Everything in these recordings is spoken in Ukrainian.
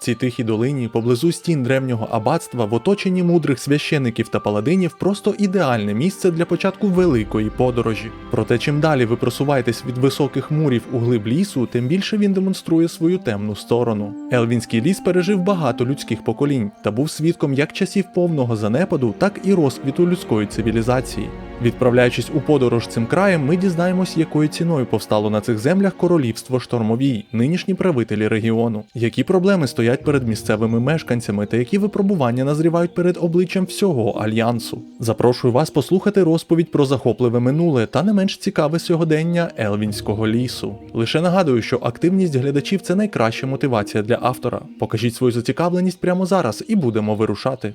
цій тихій долині, поблизу стін древнього аббатства, в оточенні мудрих священиків та паладинів, просто ідеальне місце для початку великої подорожі. Проте, чим далі ви просуваєтесь від високих мурів у глиб лісу, тим більше він демонструє свою темну сторону. Елвінський ліс пережив багато людських поколінь та був свідком як часів повного занепаду, так і розквіту людської цивілізації. Відправляючись у подорож цим краєм, ми дізнаємось, якою ціною повстало на цих землях королівство Штормовій, нинішні правителі регіону, які проблеми стоять перед місцевими мешканцями та які випробування назрівають перед обличчям всього альянсу. Запрошую вас послухати розповідь про захопливе минуле та не менш цікаве сьогодення Елвінського лісу. Лише нагадую, що активність глядачів це найкраща мотивація для автора. Покажіть свою зацікавленість прямо зараз і будемо вирушати.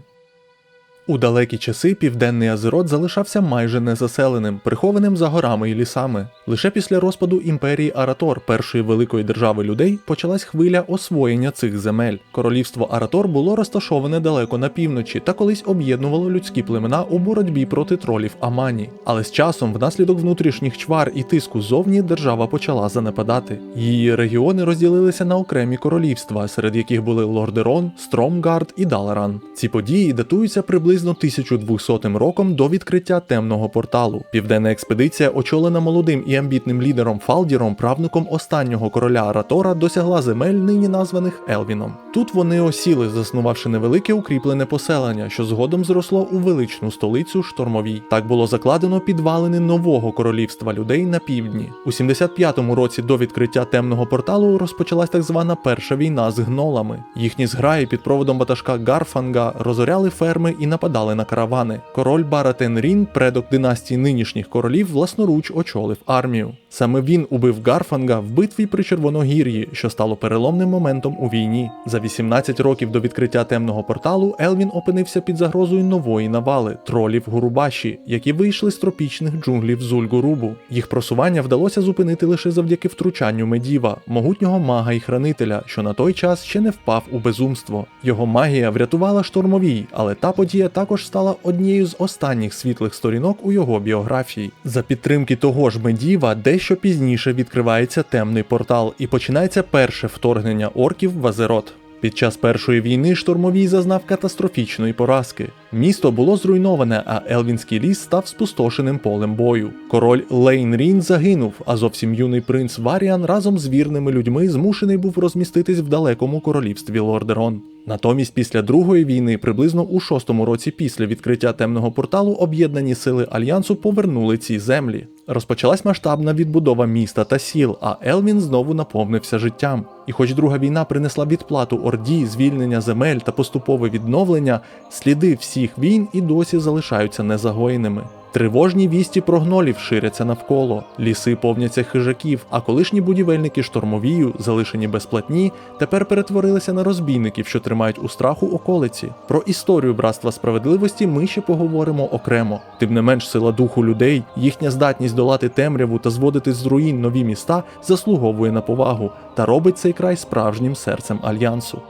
У далекі часи південний Азерот залишався майже незаселеним, прихованим за горами і лісами. Лише після розпаду імперії Аратор, першої великої держави людей, почалась хвиля освоєння цих земель. Королівство Аратор було розташоване далеко на півночі та колись об'єднувало людські племена у боротьбі проти тролів Амані. Але з часом, внаслідок внутрішніх чвар і тиску ззовні, держава почала занепадати. Її регіони розділилися на окремі королівства, серед яких були Лордерон, Стромгард і Даларан. Ці події датуються приблизно 1200 роком до відкриття темного порталу. Південна експедиція, очолена молодим і амбітним лідером Фалдіром, правнуком останнього короля Аратора, досягла земель, нині названих Елвіном. Тут вони осіли, заснувавши невелике укріплене поселення, що згодом зросло у величну столицю Штормовій. Так було закладено підвалини нового королівства людей на півдні. У 75-му році до відкриття темного порталу розпочалась так звана перша війна з гнолами. Їхні зграї під проводом батажка Гарфанга розоряли ферми і нападали на каравани. Король Баратен Рін, предок династії нинішніх королів, власноруч очолив армію. Саме він убив Гарфанга в битві при Червоногір'ї, що стало переломним моментом у війні. За 18 років до відкриття темного порталу Елвін опинився під загрозою нової навали тролів Гурубаші, які вийшли з тропічних джунглів Зульгурубу. Їх просування вдалося зупинити лише завдяки втручанню Медіва, могутнього мага і хранителя, що на той час ще не впав у безумство. Його магія врятувала штормовій, але та подія також стала однією з останніх світлих сторінок у його біографії. За підтримки того ж Медіва, дещо пізніше відкривається темний портал і починається перше вторгнення орків в Азерот. Під час першої війни штурмовій зазнав катастрофічної поразки. Місто було зруйноване, а Елвінський ліс став спустошеним полем бою. Король Лейн Рін загинув, а зовсім юний принц Варіан разом з вірними людьми змушений був розміститись в далекому королівстві Лордерон. Натомість, після другої війни, приблизно у шостому році після відкриття темного порталу, об'єднані сили альянсу повернули ці землі. Розпочалась масштабна відбудова міста та сіл, а Елвін знову наповнився життям. І хоч друга війна принесла відплату Орді, звільнення земель та поступове відновлення, сліди всіх війн і досі залишаються незагоєними. Тривожні вісті про гнолів ширяться навколо, ліси повняться хижаків, а колишні будівельники штормовію, залишені безплатні, тепер перетворилися на розбійників, що тримають у страху околиці. Про історію братства справедливості ми ще поговоримо окремо. Тим не менш, сила духу людей, їхня здатність долати темряву та зводити з руїн нові міста заслуговує на повагу та робить цей край справжнім серцем альянсу.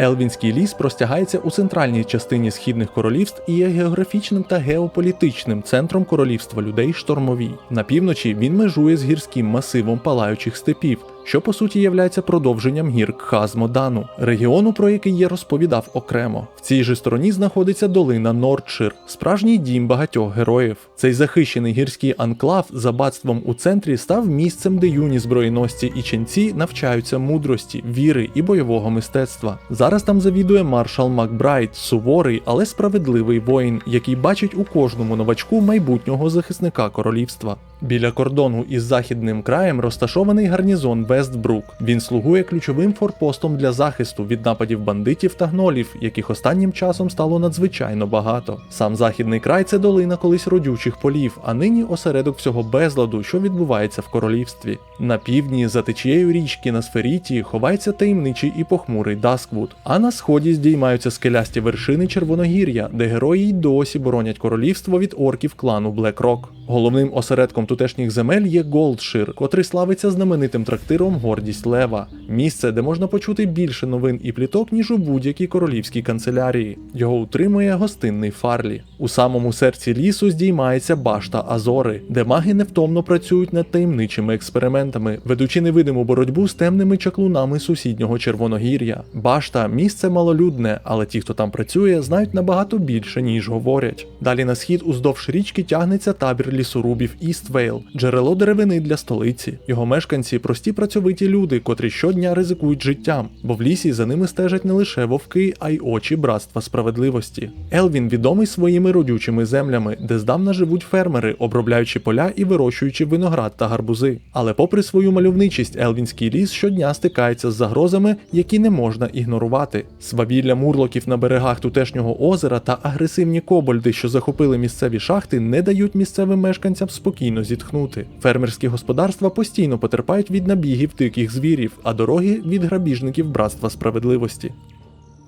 Елвінський ліс простягається у центральній частині східних королівств і є географічним та геополітичним центром королівства людей штормовій. На півночі він межує з гірським масивом палаючих степів, що по суті являється продовженням гір Кхазмодану, регіону, про який я розповідав окремо. В цій же стороні знаходиться долина Нордшир, справжній дім багатьох героїв. Цей захищений гірський анклав за батством у центрі став місцем, де юні зброєносці і ченці навчаються мудрості, віри і бойового мистецтва. Зараз там завідує маршал Макбрайт, суворий, але справедливий воїн, який бачить у кожному новачку майбутнього захисника королівства. Біля кордону із західним краєм розташований гарнізон Вестбрук. Він слугує ключовим форпостом для захисту від нападів бандитів та гнолів, яких останнім часом стало надзвичайно багато. Сам західний край це долина колись родючих полів, а нині осередок всього безладу, що відбувається в королівстві. На півдні за течією річки на сферіті ховається таємничий і похмурий Дасквуд, а на сході здіймаються скелясті вершини Червоногір'я, де герої й досі боронять королівство від орків клану Блекрок. Головним осередком тутешніх земель є Голдшир, котрий славиться знаменитим трактиром Гордість Лева, місце, де можна почути більше новин і пліток, ніж у будь-якій королівській канцелярії. Його утримує гостинний Фарлі. У самому серці лісу здіймається башта Азори, де маги невтомно працюють над таємничими експериментами, ведучи невидиму боротьбу з темними чаклунами сусіднього Червоногір'я. Башта місце малолюдне, але ті, хто там працює, знають набагато більше, ніж говорять. Далі на схід уздовж річки тягнеться табір лісорубів Іствейл, джерело деревини для столиці. Його мешканці прості працьовиті люди, котрі щодня ризикують життям, бо в лісі за ними стежать не лише вовки, а й очі братства справедливості. Елвін відомий своїми родючими землями, де здавна живуть фермери, обробляючи поля і вирощуючи виноград та гарбузи. Але попри свою мальовничість, Елвінський ліс щодня стикається з загрозами, які не можна ігнорувати. Свавілля мурлоків на берегах тутешнього озера та агресивні кобольди, що захопили місцеві шахти, не дають місцевим мешканцям спокійно зітхнути. Фермерські господарства постійно потерпають від набігів диких звірів, а дороги від грабіжників братства справедливості.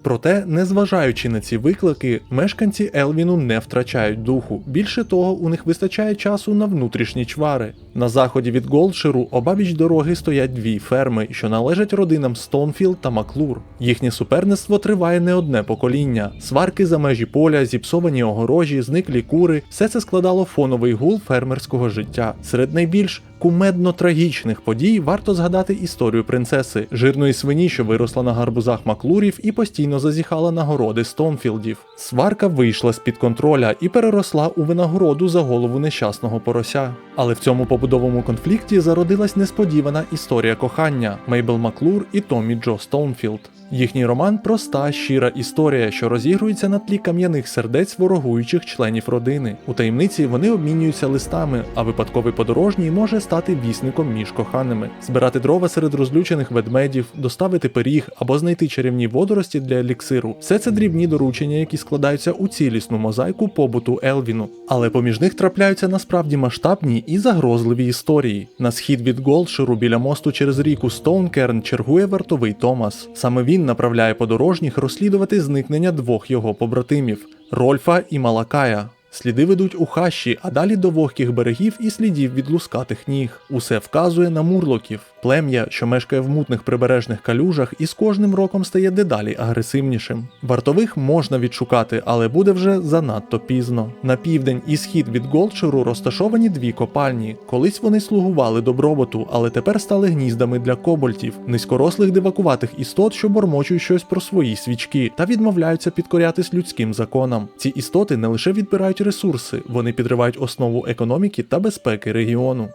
Проте, незважаючи на ці виклики, мешканці Елвіну не втрачають духу. Більше того, у них вистачає часу на внутрішні чвари. На заході від Голдширу обабіч дороги стоять дві ферми, що належать родинам Стоунфілд та Маклур. Їхнє суперництво триває не одне покоління. Сварки за межі поля, зіпсовані огорожі, зниклі кури все це складало фоновий гул фермерського життя. Серед найбільш кумедно трагічних подій варто згадати історію принцеси, жирної свині, що виросла на гарбузах Маклурів і постійно зазіхала на городи Стонфілдів. Сварка вийшла з-під контроля і переросла у винагороду за голову нещасного порося. Але в цьому побудовому конфлікті зародилась несподівана історія кохання Мейбл Маклур і Томі Джо Стоунфілд. Їхній роман проста, щира історія, що розігрується на тлі кам'яних сердець ворогуючих членів родини. У таємниці вони обмінюються листами, а випадковий подорожній може стати вісником між коханими, збирати дрова серед розлючених ведмедів, доставити пиріг або знайти чарівні водорості для еліксиру. Все це дрібні доручення, які складаються у цілісну мозаїку побуту Елвіну. Але поміж них трапляються насправді масштабні і загрозливі історії. На схід від Голдширу біля мосту через ріку Стоункерн чергує вартовий Томас. Саме він направляє подорожніх розслідувати зникнення двох його побратимів Рольфа і Малакая. Сліди ведуть у хащі, а далі до вогких берегів і слідів від лускатих ніг. Усе вказує на мурлоків, плем'я, що мешкає в мутних прибережних калюжах і з кожним роком стає дедалі агресивнішим. Вартових можна відшукати, але буде вже занадто пізно. На південь і схід від Голдширу розташовані дві копальні. Колись вони слугували добробуту, але тепер стали гніздами для кобольтів, низькорослих дивакуватих істот, що бормочуть щось про свої свічки та відмовляються підкорятись людським законам. Ці істоти не лише відбирають ресурси, вони підривають основу економіки та безпеки регіону.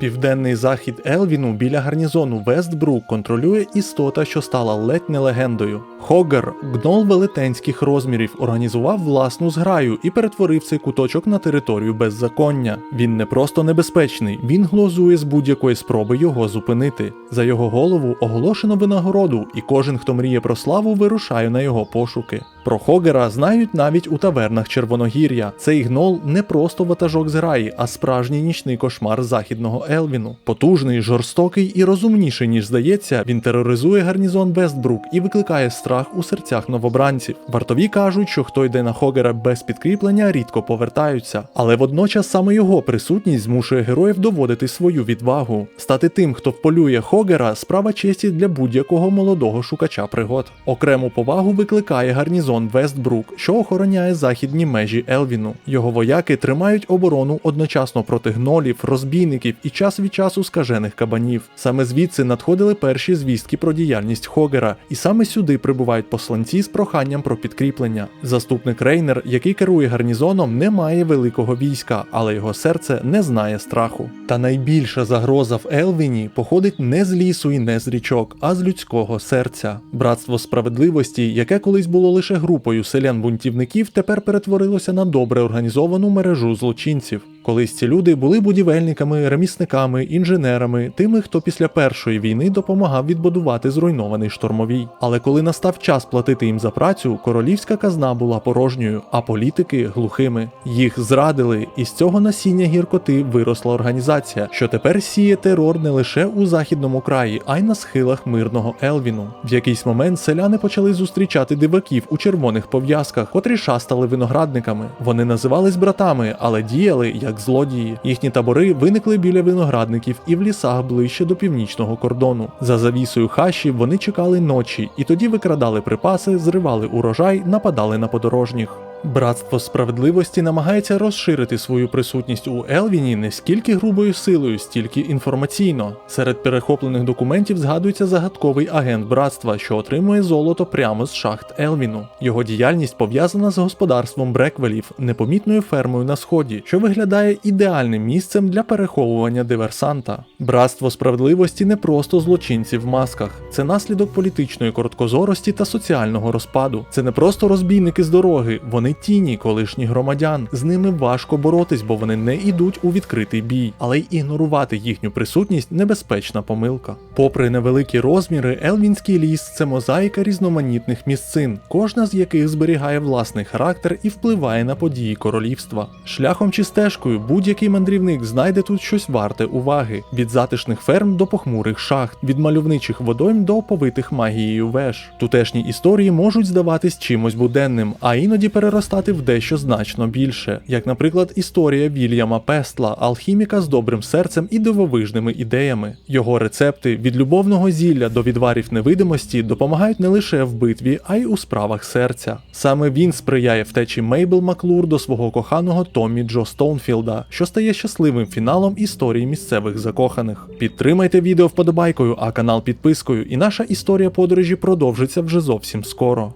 Південний захід Елвіну біля гарнізону Вестбрук контролює істота, що стала ледь не легендою. Хогер, гнол велетенських розмірів, організував власну зграю і перетворив цей куточок на територію беззаконня. Він не просто небезпечний, він глузує з будь-якої спроби його зупинити. За його голову оголошено винагороду, і кожен, хто мріє про славу, вирушає на його пошуки. Про Хогера знають навіть у тавернах Червоногір'я. Цей гнол не просто ватажок зграї, а справжній нічний кошмар західного Елвіну. Потужний, жорстокий і розумніший, ніж здається, він тероризує гарнізон Бестбрук і викликає страх у серцях новобранців. Вартові кажуть, що хто йде на Хогера без підкріплення, рідко повертаються. Але водночас саме його присутність змушує героїв доводити свою відвагу. Стати тим, хто вполює Хогера, справа честі для будь-якого молодого шукача пригод. Окрему повагу викликає гарнізон Вестбрук, що охороняє західні межі Елвіну. Його вояки тримають оборону одночасно проти гнолів, розбійників і час від часу скажених кабанів. Саме звідси надходили перші звістки про діяльність Хогера, і саме сюди прибувають посланці з проханням про підкріплення. Заступник Рейнер, який керує гарнізоном, не має великого війська, але його серце не знає страху. Та найбільша загроза в Елвіні походить не з лісу і не з річок, а з людського серця. Братство справедливості, яке колись було лише групою селян-бунтівників, тепер перетворилося на добре організовану мережу злочинців. Колись ці люди були будівельниками, ремісниками, інженерами, тими, хто після першої війни допомагав відбудувати зруйнований штормовій. Але коли настав час платити їм за працю, королівська казна була порожньою, а політики глухими. Їх зрадили, і з цього насіння гіркоти виросла організація, що тепер сіє терор не лише у західному краї, а й на схилах мирного Елвіну. В якийсь момент селяни почали зустрічати диваків у червоних пов'язках, котрі шастали виноградниками. Вони називались братами, але діяли як як злодії. Їхні табори виникли біля виноградників і в лісах ближче до північного кордону. За завісою хаші вони чекали ночі і тоді викрадали припаси, зривали урожай, нападали на подорожніх. Братство справедливості намагається розширити свою присутність у Елвіні не скільки грубою силою, стільки інформаційно. Серед перехоплених документів згадується загадковий агент братства, що отримує золото прямо з шахт Елвіну. Його діяльність пов'язана з господарством Бреквелів, непомітною фермою на сході, що виглядає ідеальним місцем для переховування диверсанта. Братство справедливості не просто злочинці в масках, це наслідок політичної короткозорості та соціального розпаду. Це не просто розбійники з дороги, вони тіні колишніх громадян. З ними важко боротись, бо вони не йдуть у відкритий бій, але й ігнорувати їхню присутність небезпечна помилка. Попри невеликі розміри, Елвінський ліс це мозаїка різноманітних місцин, кожна з яких зберігає власний характер і впливає на події королівства. Шляхом чи стежкою будь-який мандрівник знайде тут щось варте уваги: від затишних ферм до похмурих шахт, від мальовничих водойм до оповитих магією веж. Тутешні історії можуть здаватись чимось буденним, а іноді переростати в дещо значно більше, як, наприклад, історія Вільяма Пестла, алхіміка з добрим серцем і дивовижними ідеями. Його рецепти від любовного зілля до відварів невидимості допомагають не лише в битві, а й у справах серця. Саме він сприяє втечі Мейбл Маклур до свого коханого Томмі Джо Стоунфілда, що стає щасливим фіналом історії місцевих закоханих. Підтримайте відео вподобайкою, а канал підпискою, і наша історія подорожі продовжиться вже зовсім скоро.